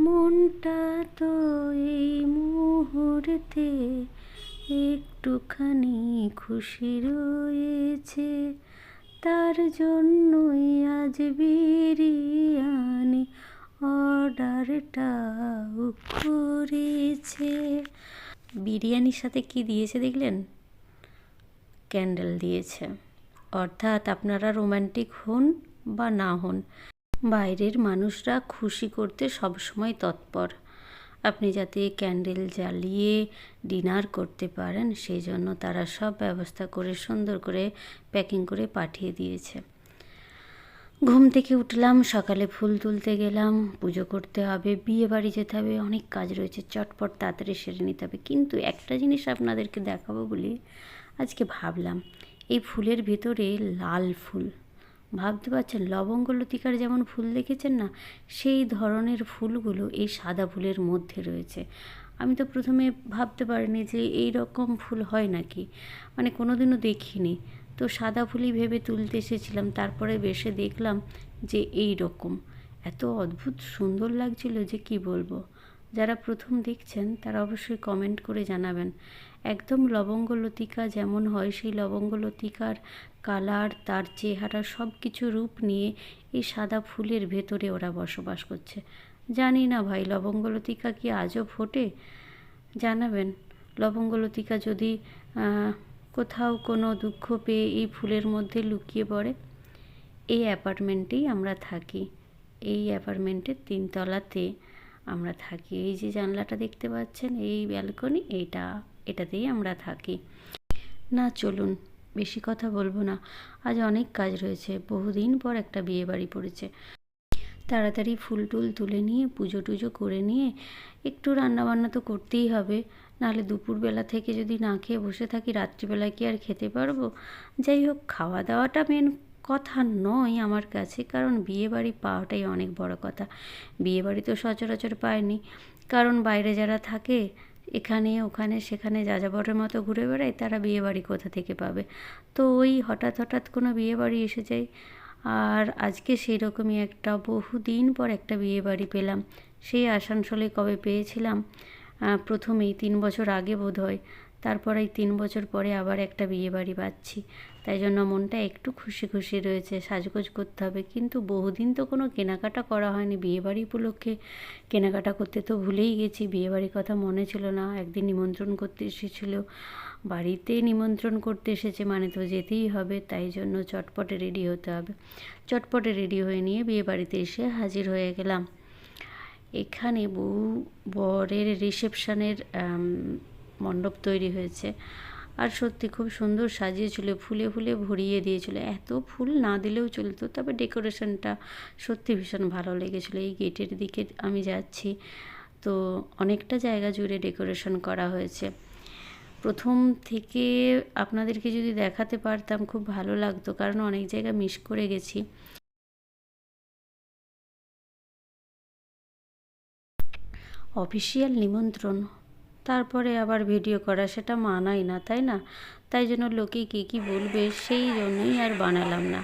মনটা তো এই মুহূর্তে একটুখানি খুশি রয়েছে। তার জন্যই আজ বিরিয়ানি অর্ডারটাও করেছে। বিরিয়ানির সাথে কি দিয়েছে দেখলেন? ক্যান্ডেল দিয়েছে। অর্থাৎ আপনারা রোম্যান্টিক হন বা না হন বাইরের মানুষরা খুশি করতে সবসময় তৎপর। আপনি যাতে ক্যান্ডেল জ্বালিয়ে ডিনার করতে পারেন সেই জন্য তারা সব ব্যবস্থা করে সুন্দর করে প্যাকিং করে পাঠিয়ে দিয়েছে। ঘুম থেকে উঠলাম, সকালে ফুল তুলতে গেলাম, পুজো করতে হবে, বিয়ে বাড়ি যেতে হবে, অনেক কাজ রয়েছে, চটপট তাড়াতাড়ি সেরে নিতে হবে। কিন্তু একটা জিনিস আপনাদেরকে দেখাবো বলে, আজকে ভাবলাম, এই ফুলের ভেতরে লাল ফুল ভাবতে পারছেন, লবঙ্গ লতিকার যেমন ফুল দেখেছেন না, সেই ধরনের ফুলগুলো এই সাদা ফুলের মধ্যে রয়েছে। আমি তো প্রথমে ভাবতে পারিনি যে এই রকম ফুল হয় নাকি। মানে কোনোদিনও দেখিনি। তো সাদা ফুলই ভেবে তুলতে এসেছিলাম, তারপরে বেশে দেখলাম যে এই রকম। এত অদ্ভুত সুন্দর লাগছিল যে কি বলব। যারা প্রথম দেখছেন, তারা অবশ্যই কমেন্ট করে জানাবেন। একদম লবঙ্গ লতিকা যেমন হয়, সেই লবঙ্গ লতিকার কালার তার চেহারা সব কিছু রূপ নিয়ে এই সাদা ফুলের ভেতরে ওরা বসবাস করছে। জানি না ভাই, লবঙ্গ লতিকা কি আজও ফোটে? জানাবেন। লবঙ্গ লতিকা যদি কোথাও কোনো দুঃখ পেয়ে এই ফুলের মধ্যে লুকিয়ে পড়ে, এই অ্যাপার্টমেন্টেই আমরা থাকি। এই অ্যাপার্টমেন্টের তিনতলাতে আমরা থাকি। এই যে জানলাটা দেখতে পাচ্ছেন, এই ব্যালকনি, এইটা, এটাতেই আমরা থাকি। না, চলুন, বেশি কথা বলব না। আজ অনেক কাজ রয়েছে, বহুদিন পর একটা বিয়ে বাড়ি পড়েছে। তাড়াতাড়ি ফুল টুল তুলে নিয়ে, পুজো টুজো করে নিয়ে, একটু রান্নাবান্না তো করতেই হবে। নাহলে দুপুরবেলা থেকে যদি না খেয়ে বসে থাকি রাত্রিবেলা কি আর খেতে পারব? যাই হোক, খাওয়া দাওয়াটা মেন কথা নয় আমার কাছে, কারণ বিয়েবাড়ি পাওয়াটাই অনেক বড় কথা। বিয়েবাড়ি তো সচরাচর পায়নি কারণ বাইরে যারা থাকে, এখানে, ওখানে, সেখানে যাযাবরের মতো ঘুরে বেড়ায়, তারা বিয়েবাড়ি কোথা থেকে পাবে? তো ওই হঠাৎ হঠাৎ কোনো বিয়েবাড়ি এসে যায়। আর আজকে সেই রকমই একটা বহুদিন পর একটা বিয়েবাড়ি পেলাম। সেই আসানসোলে কবে পেয়েছিলাম? প্রথমেই তিন বছর আগে বোধ হয় তারপর এই তিন বছর পরে আবার একটা বিয়ে বাড়ি পাচ্ছি। তাই জন্য মনটা একটু খুশি খুশি রয়েছে, সাজগোজ করতে হবে। কিন্তু বহুদিন তো কোনো কেনাকাটা করা হয়নি বিয়েবাড়ি উপলক্ষে। কেনাকাটা করতে তো ভুলেই গেছি, বিয়েবাড়ির কথা মনে ছিল না। একদিন নিমন্ত্রণ করতে এসেছিল, বাড়িতে নিমন্ত্রণ করতে এসেছে মানে তো যেতেই হবে, তাই জন্য চটপটে রেডি হতে হবে। চটপটে রেডি হয়ে নিয়ে বিয়ে বাড়িতে এসে হাজির হয়ে গেলাম। এখানে বউ, বরের রিসেপশনের মণ্ডপ তৈরি হয়েছে। আর সত্যি খুব সুন্দর সাজিয়েছিল, ফুলে ফুলে ভরিয়ে দিয়েছিল। এত ফুল না দিলেও চলতো, তবে ডেকোরেশনটা সত্যি ভীষণ ভালো লেগেছিলো। এই গেটের দিকে আমি যাচ্ছি, তো অনেকটা জায়গা জুড়ে ডেকোরেশন করা হয়েছে। প্রথম থেকে আপনাদেরকে যদি দেখাতে পারতাম, খুব ভালো লাগতো, কারণ অনেক জায়গা মিস করে গেছি। অফিসিয়াল নিমন্ত্রণ তারপরে আবার ভিডিও করা, সেটা মানাই না, তাই না? তাই জন্য লোকে কী কী বলবে সেই জন্যই আর বানালাম না।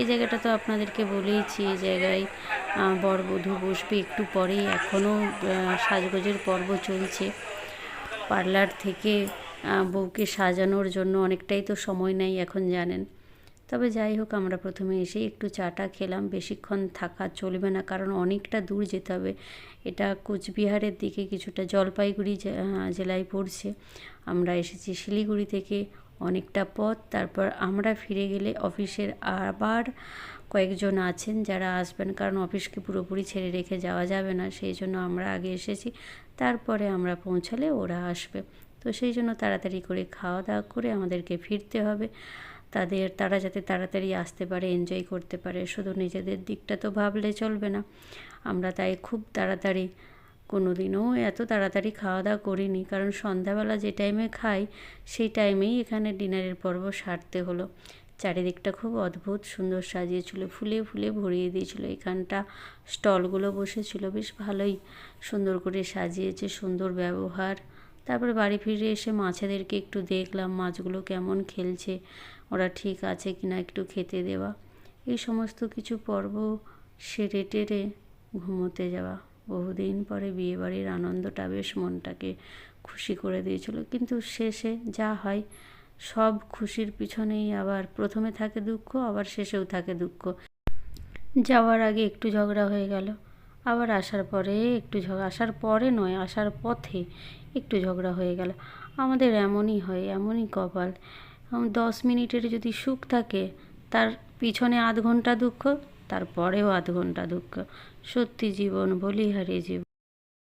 এই জায়গাটা তো আপনাদেরকে বলেইছি, এই জায়গায় বরবধূ বসবে একটু পরেই, এখনও সাজগোজের পর্ব চলছে। পার্লার থেকে বউকে সাজানোর জন্য অনেকটাই তো সময় নেই এখন, জানেন। তবে যাই হোক, আমরা প্রথমে এসেই একটু চাটা খেলাম। বেশিক্ষণ থাকা চলবে না, কারণ অনেকটা দূর যেতে হবে। এটা কোচবিহারের দিকে কিছুটা জলপাইগুড়ি জেলায় পড়ছে। আমরা এসেছি শিলিগুড়ি থেকে অনেকটা পথ। তারপর আমরা ফিরে গেলে অফিসের আবার কয়েকজন আছেন যারা আসবেন, কারণ অফিসকে পুরোপুরি ছেড়ে রেখে যাওয়া যাবে না। সেই জন্য আমরা আগে এসেছি, তারপরে আমরা পৌঁছালে ওরা আসবে। তো সেই জন্য তাড়াতাড়ি করে খাওয়া দাওয়া করে আমাদেরকে ফিরতে হবে। তাদের, তারা যাতে তাড়াতাড়ি আসতে পারে এনজয় করতে পারে। শুধু নিজেদের দিকটা তো ভাবলে চলবে না। আমরা তাই খুব তাড়াতাড়ি কোনো দিনও এত তাড়াতাড়ি খাওয়া দাওয়া করিনি। কারণ সন্ধ্যাবেলা যে টাইমে খাই, সেই টাইমেই এখানে ডিনারের পর্ব সারতে হলো। চারিদিকটা খুব অদ্ভুত সুন্দর সাজিয়েছিল ফুলে ফুলে ভরিয়ে দিয়েছিল। এখানটা স্টলগুলো বসেছিল, বেশ ভালোই সুন্দর করে সাজিয়েছে, সুন্দর ব্যবহার। তারপরে বাড়ি ফিরে এসে মাছেদেরকে একটু দেখলাম, মাছগুলো কেমন খেলছে, ওরা ঠিক আছে কি না একটু খেতে দেওয়া। এই সমস্ত কিছু পর্ব সেরে টেরে ঘুমোতে যাওয়া। বহুদিন পরে বিয়েবাড়ির আনন্দটা বেশ মনটাকে খুশি করে দিয়েছিল। কিন্তু শেষে যা হয়, সব খুশির পিছনেই আবার প্রথমে থাকে দুঃখ, আবার শেষেও থাকে দুঃখ। যাওয়ার আগে একটু ঝগড়া হয়ে গেল। আবার আসার পরে একটু ঝগড়া আসার পরে নয়, আসার পথে একটু ঝগড়া হয়ে গেল। আমাদের এমনই হয়, এমনই কপাল। দশ মিনিটের যদি সুখ থাকে, তার পিছনে আধ ঘণ্টা দুঃখ তারপরেও আধ ঘণ্টা দুঃখ। সত্যি জীবন বলিহারি জীবন।